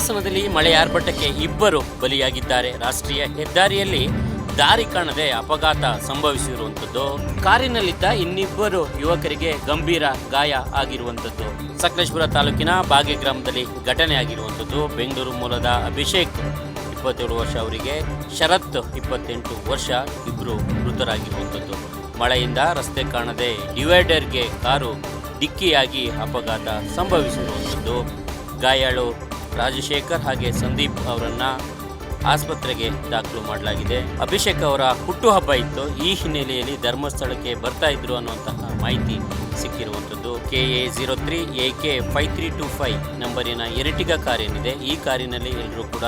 ಹಾಸನದಲ್ಲಿ ಮಳೆ ಆರ್ಭಟಕ್ಕೆ ಇಬ್ಬರು ಬಲಿಯಾಗಿದ್ದಾರೆ. ರಾಷ್ಟ್ರೀಯ ಹೆದ್ದಾರಿಯಲ್ಲಿ ದಾರಿ ಕಾಣದೆ ಅಪಘಾತ ಸಂಭವಿಸಿರುವಂಥದ್ದು. ಕಾರಿನಲ್ಲಿದ್ದ ಇನ್ನಿಬ್ಬರು ಯುವಕರಿಗೆ ಗಂಭೀರ ಗಾಯ ಆಗಿರುವಂಥದ್ದು. ಸಕಲೇಶ್ಪುರ ತಾಲೂಕಿನ ಬಾಗೆ ಗ್ರಾಮದಲ್ಲಿ ಘಟನೆ ಆಗಿರುವಂತದ್ದು ಬೆಂಗಳೂರು ಮೂಲದ ಅಭಿಷೇಕ್, ಇಪ್ಪತ್ತೇಳು ವರ್ಷ ಅವರಿಗೆ ಶರತ್ ಇಪ್ಪತ್ತೆಂಟು ವರ್ಷ ಇಬ್ಬರು ಮೃತರಾಗಿರುವಂತದ್ದು ಮಳೆಯಿಂದ ರಸ್ತೆ ಕಾಣದೆ ಡಿವೈಡರ್ಗೆ ಕಾರು ಡಿಕ್ಕಿಯಾಗಿ ಅಪಘಾತ ಸಂಭವಿಸಿರುವಂಥದ್ದು. ಗಾಯಾಳು ರಾಜಶೇಖರ್ ಹಾಗೆ ಸಂದೀಪ್ ಅವರನ್ನ ಆಸ್ಪತ್ರೆಗೆ ದಾಖಲು ಮಾಡಲಾಗಿದೆ. ಅಭಿಷೇಕ್ ಅವರ ಹುಟ್ಟುಹಬ್ಬ ಇತ್ತು. ಈ ಹಿನ್ನೆಲೆಯಲ್ಲಿ ಧರ್ಮಸ್ಥಳಕ್ಕೆ ಬರ್ತಾ ಇದ್ರು ಅನ್ನುವಂತಹ ಮಾಹಿತಿ ಸಿಕ್ಕಿರುವಂಥದ್ದು. K A zero three A K five three two five ನಂಬರಿನ Ertiga car ಏನಿದೆ ಈ ಕಾರಿನಲ್ಲಿ ಎಲ್ಲರೂ ಕೂಡ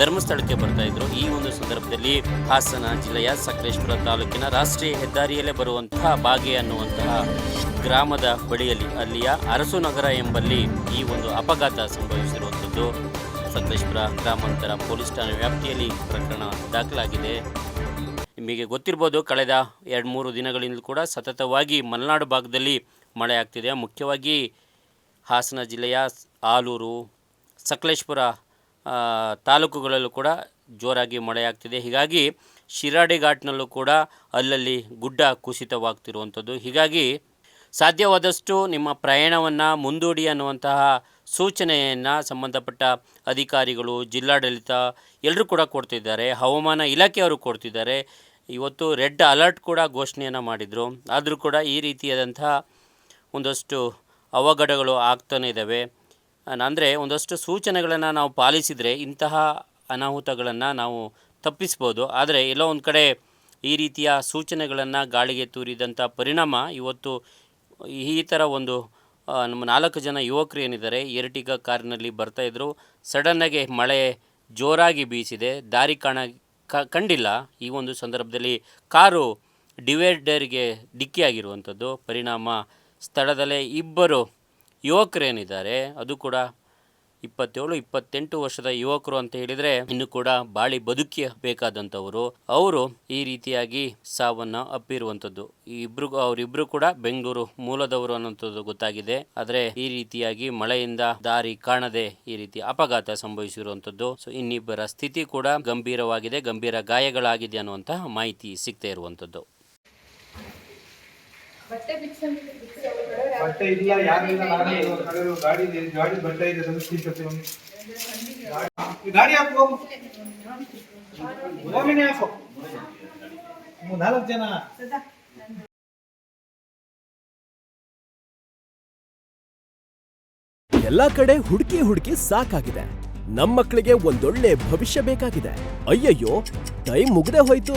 ಧರ್ಮಸ್ಥಳಕ್ಕೆ ಬರ್ತಾ ಇದ್ರು. ಈ ಒಂದು ಸಂದರ್ಭದಲ್ಲಿ ಹಾಸನ ಜಿಲ್ಲೆಯ ಸಕಲೇಶ್ಪುರ ತಾಲೂಕಿನ ರಾಷ್ಟ್ರೀಯ ಹೆದ್ದಾರಿಯಲ್ಲೇ ಬರುವಂತಹ ಬಾಗೆ ಅನ್ನುವಂತಹ ಗ್ರಾಮದ ಬಳಿಯಲ್ಲಿ ಅಲ್ಲಿಯ ಅರಸು ನಗರ ಎಂಬಲ್ಲಿ ಈ ಒಂದು ಅಪಘಾತ ಸಂಭವಿಸಿರುವಂಥದ್ದು. ಸಕಲೇಶ್ಪುರ ಗ್ರಾಮಾಂತರ ಪೊಲೀಸ್ ಠಾಣೆ ವ್ಯಾಪ್ತಿಯಲ್ಲಿ ಪ್ರಕರಣ ದಾಖಲಾಗಿದೆ. ನಿಮಗೆ ಗೊತ್ತಿರ್ಬೋದು ಕಳೆದ ಎರಡು ಮೂರು ದಿನಗಳಿಂದ ಕೂಡ ಸತತವಾಗಿ ಮಲೆನಾಡು ಭಾಗದಲ್ಲಿ ಮಳೆ ಆಗ್ತಿದೆ ಮುಖ್ಯವಾಗಿ ಹಾಸನ ಜಿಲ್ಲೆಯ ಆಲೂರು, ಸಕಲೇಶ್ಪುರ ತಾಲೂಕುಗಳಲ್ಲೂ ಕೂಡ ಜೋರಾಗಿ ಮಳೆಯಾಗ್ತಿದೆ. ಹೀಗಾಗಿ ಶಿರಾಡಿ ಘಾಟ್ನಲ್ಲೂ ಕೂಡ ಅಲ್ಲಲ್ಲಿ ಗುಡ್ಡ ಕುಸಿತವಾಗ್ತಿರುವಂಥದ್ದು. ಹೀಗಾಗಿ ಸಾಧ್ಯವಾದಷ್ಟು ನಿಮ್ಮ ಪ್ರಯಾಣವನ್ನು ಮುಂದೂಡಿ ಅನ್ನುವಂತಹ ಸೂಚನೆಯನ್ನು ಸಂಬಂಧಪಟ್ಟ ಅಧಿಕಾರಿಗಳು, ಜಿಲ್ಲಾಡಳಿತ ಎಲ್ಲರೂ ಕೂಡ ಕೊಡ್ತಿದ್ದಾರೆ. ಹವಾಮಾನ ಇಲಾಖೆಯವರು ಕೊಡ್ತಿದ್ದಾರೆ. ಇವತ್ತು ರೆಡ್ ಅಲರ್ಟ್ ಕೂಡ ಘೋಷಣೆಯನ್ನು ಮಾಡಿದರು. ಆದರೂ ಕೂಡ ಈ ರೀತಿಯಾದಂತಹ ಒಂದಷ್ಟು ಅವಘಡಗಳು ಆಗ್ತಾನೆ ಇದ್ದಾವೆ ಅಂದರೆ ಒಂದಷ್ಟು ಸೂಚನೆಗಳನ್ನು ನಾವು ಪಾಲಿಸಿದರೆ ಇಂತಹ ಅನಾಹುತಗಳನ್ನು ನಾವು ತಪ್ಪಿಸ್ಬೋದು. ಆದರೆ ಎಲ್ಲೋ ಒಂದು ಕಡೆ ಈ ರೀತಿಯ ಸೂಚನೆಗಳನ್ನು ಗಾಳಿಗೆ ತೂರಿದಂಥ ಪರಿಣಾಮ ಇವತ್ತು ಈ ಥರ ಒಂದು ನಮ್ಮ ನಾಲ್ಕು ಜನ ಯುವಕರು ಏನಿದ್ದಾರೆ, ಎರಟಿಗ ಕಾರಿನಲ್ಲಿ ಬರ್ತಾಯಿದ್ರು ಸಡನ್ನಾಗಿ ಮಳೆ ಜೋರಾಗಿ ಬೀಸಿದೆ. ದಾರಿ ಕಾಣ ಕ- ಕಂಡಿಲ್ಲ. ಈ ಒಂದು ಸಂದರ್ಭದಲ್ಲಿ ಕಾರು ಡಿವೈಡರ್ಗೆ ಡಿಕ್ಕಿಯಾಗಿರುವಂಥದ್ದು. ಪರಿಣಾಮ ಸ್ಥಳದಲ್ಲೇ ಇಬ್ಬರು ಯುವಕರೇನಿದ್ದಾರೆ ಅದು ಕೂಡ ಇಪ್ಪತ್ತೇಳು, ಇಪ್ಪತ್ತೆಂಟು ವರ್ಷದ ಯುವಕರು ಅಂತ ಹೇಳಿದ್ರೆ ಇನ್ನು ಕೂಡ ಬಾಳಿ ಬದುಕಬೇಕಾದಂಥವರು ಅವರು ಈ ರೀತಿಯಾಗಿ ಸಾವನ್ನು ಅಪ್ಪಿರುವಂಥದ್ದು. ಈ ಇಬ್ರು, ಅವರಿಬ್ರು ಕೂಡ ಬೆಂಗಳೂರು ಮೂಲದವರು ಅನ್ನೋಂಥದ್ದು ಗೊತ್ತಾಗಿದೆ. ಆದರೆ ಈ ರೀತಿಯಾಗಿ ಮಳೆಯಿಂದ ದಾರಿ ಕಾಣದೆ ಈ ರೀತಿ ಅಪಘಾತ ಸಂಭವಿಸಿರುವಂಥದ್ದು. ಸೊ ಇನ್ನಿಬ್ಬರ ಸ್ಥಿತಿ ಕೂಡ ಗಂಭೀರವಾಗಿದೆ, ಗಂಭೀರ ಗಾಯಗಳಾಗಿದೆ ಅನ್ನುವಂತಹ ಮಾಹಿತಿ ಸಿಗ್ತಾ ಇರುವಂಥದ್ದು. ಬಟ್ಟೆ ಇಲ್ಲ ಯಾರಿಲ್ಲ ನಾನೇ ಗಾಡಿ ಇದೆ, ಗಾಡಿ ಬಟ್ಟೆ ಇದೆ. ಗಾಡಿ ಹಾಕು. ಹೋಗು. ಹೋಗಿನೇ ಹಾಕು. ನಾಲ್ಕು ಜನ. ಎಲ್ಲಾ ಕಡೆ ಹುಡುಕಿ ಹುಡುಕಿ ಸಾಕಾಗಿದೆ. ನಮ್ಮ ಮಕ್ಕಳಿಗೆ ಒಂದೊಳ್ಳೆ ಭವಿಷ್ಯ ಬೇಕಾಗಿದೆ. ಅಯ್ಯಯ್ಯೋ ಟೈಮ್ ಮುಗ್ದೆ ಹೋಯ್ತು.